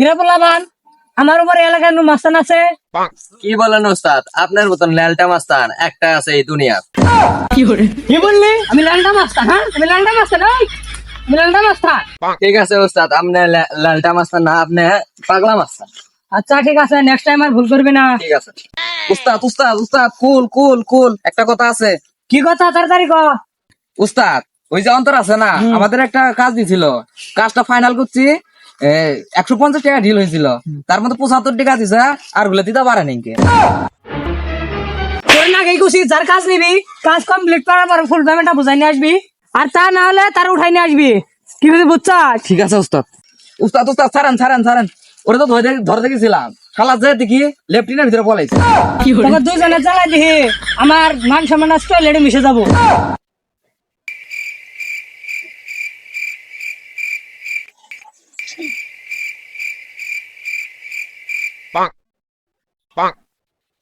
কিরে বলাবান? আমার উপরে এলাকায় নু মাস্তান আছে? কি বলেন ওস্তাদ? আপনার মতন ল্যালটা মাস্তান একটা আছে এই দুনিয়ার। কি বললি? আমি লালটা মাস্তান হ্যাঁ? আমি লালটা মাস্তান ওই আমি লালটা মাস্তান। ঠিক আছে ওস্তাদ আপনি লা- লালটা মাস্তান না আপনি পাগলা মাস্তান। আচ্ছা ঠিক আছে নেক্সট টাইম আর ভুল করবি না। ঠিক আছে। উস্তাদ উস্তাদ উস্তাদ কুল কুল কুল। একটা কথা আছে। কি কথা? তাড়াতাড়ি ক। উস্তাদ ওই যে অন্তর আছে না আমাদের একটা কাজ দিছিল। কাজটা ফাইনাল করছি। একশো পঞ্চাশ টাকা ঢিল হয়েছিল। তার মধ্যে পঁচাত্তর টাকা দিছে আরগুলো দিতে পারে নাকি তোর না গেই কুছি যার কাজ নিবি কাজ কমপ্লিট করার পর ফুল পেমেন্টটা বুঝাই নিয়ে আসবি আর তা না হলে তার উঠাই নিয়ে আসবি। কি বুঝলি বুঝছাস? ঠিক আছে উস্তাদ উস্তাদ উস্তাদ ওটা তো ধরে ধরে দেখেছিলাম। খালা যে দেখি লেফটিনের ভিতরে পলাইছে। দুজনে জ্বালাই দিহি আমার মান সম্মান আজকে লেডে মিশে যাব।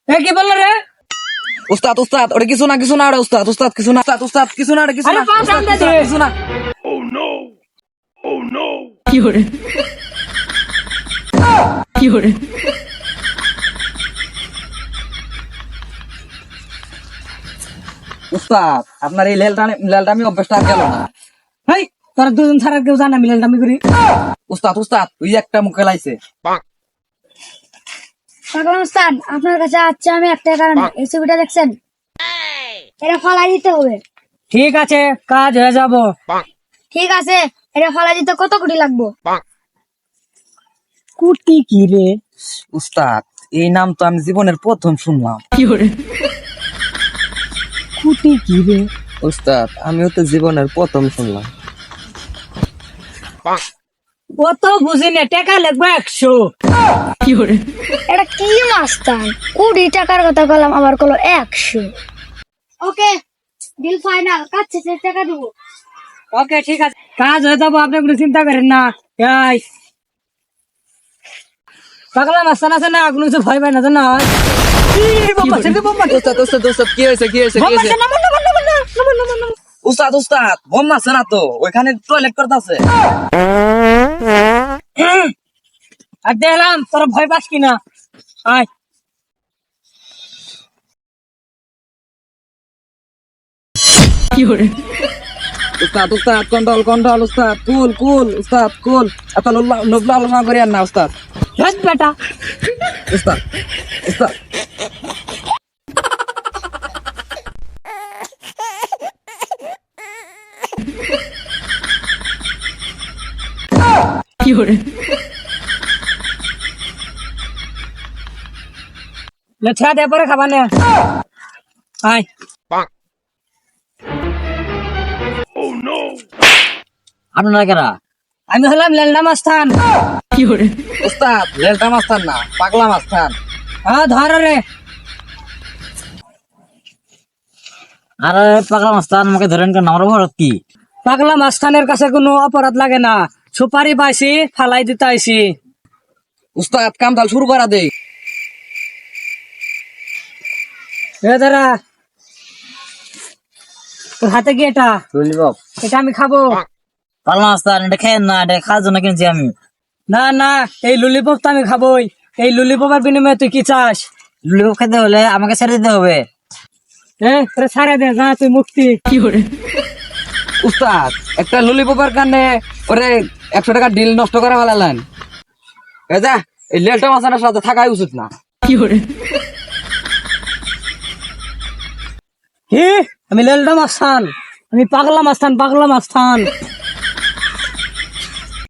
এ কি বলল রে? উস্তাদ উস্তাদ ওটা কিছু না কিছু না ওটা উস্তাদ উস্তাদ কিছু না উস্তাদ উস্তাদ কিছু না কিছু না পাঁচ উস্তাদ, আনতে কিছু না, দে। কিছু না উস্তাদ আপনার এই লেলটা লেলটা আমি অভ্যাসটা গেল না। হেই তোরা দুজন ছাড়া কেউ জানা মিলেন আমি করি। উস্তাদ উস্তাদ ওই একটা মুখে লাইছে। উস্তাদ আপনার কাছে আচ্ছা আমি একটা কারণে এই ছবিটা দেখছেন? এটা ফলাই দিতে হবে। ঠিক আছে কাজ হয়ে যাব। ঠিক আছে এটা ফলাই দিতে কত কোটি লাগবো? কুটি কি রে? উস্তাদ এই নাম তো আমি জীবনের প্রথম শুনলাম। কুটি কি রে? উস্তাদ আমিও তো জীবনের প্রথম শুনলাম। ও তো বুঝি না টাকা লাগবে একশো। এটা কি মাস্তান কোটি টাকার কথা বললাম আবার কলো একশো। ওকে বিল ফাইনাল কাজ শেষে টাকা দেবো। ওকে ঠিক আছে। কাজ হয়ে যাব আপনি কোনো চিন্তা করেন না। এই। পাগলা মাস্তান আছে না কোনো কিছু ভয় পায় না জানো? উস্তাদ উস্তাদ উস্তাদ কি হয়েছে কি হয়েছে উস্তাদ উস্তাদ বোম না তো? ওইখানে টয়লেট করতে আছে। আর দেখলাম তোরা ভয় পাস কিনা? আয়। উস্তাদ উস্তাদ কন্ট্রোল কন্ট্রোল উস্তাদ কুল কুল উস্তাদ কুল। এত লোভলা আলোচনা করি আর না উস্তাদ। বেটা। উস্তাদ উস্তাদ। লেছা দে পরে খাবা নে। আয়। আপনারা কেরা? আমি হলাম মাস্তান। উস্তাদ লেলটা মাস্তান না পাগলা মাস্তান। হ্যাঁ ধর রে। আরে পাগলা মাস্তান আমাকে ধরেন কেন? আমার ভরত কি? পাগলা মাস্তানের কাছে কোনো অপরাধ লাগে না। সুপারি পাইছি ফালাই দিতে আইছি। উস্তাদ কাম তাল শুরু করা দে এ দাঁড়া। তোর হাতে কি এটা? ললিপপ এটা আমি খাব। পাগলা মাস্তান এটা খেয়েন না এটা খাওয়ার জন্য কিনছি আমি। না না এই লুলিপপ তো আমি খাবোই। এই লুলিপপের বিনিময়ে তুই কি চাস? ললিপপ খেতে হলে আমাকে ছেড়ে দিতে হবে। হ্যাঁ তোরা ছাড়া দে যা তুই মুক্তি। কি করে? উস্তাদ একটা ললিপপের কারণে ওরে একশো টাকা ডিল নষ্ট করে ফেলালেন যা এই লেলটা মাস্তানের সাথে থাকাই উচিত না। কি আমি লেলটা মাস্তান আমি পাগলা মাস্তান পাগলা মাস্তান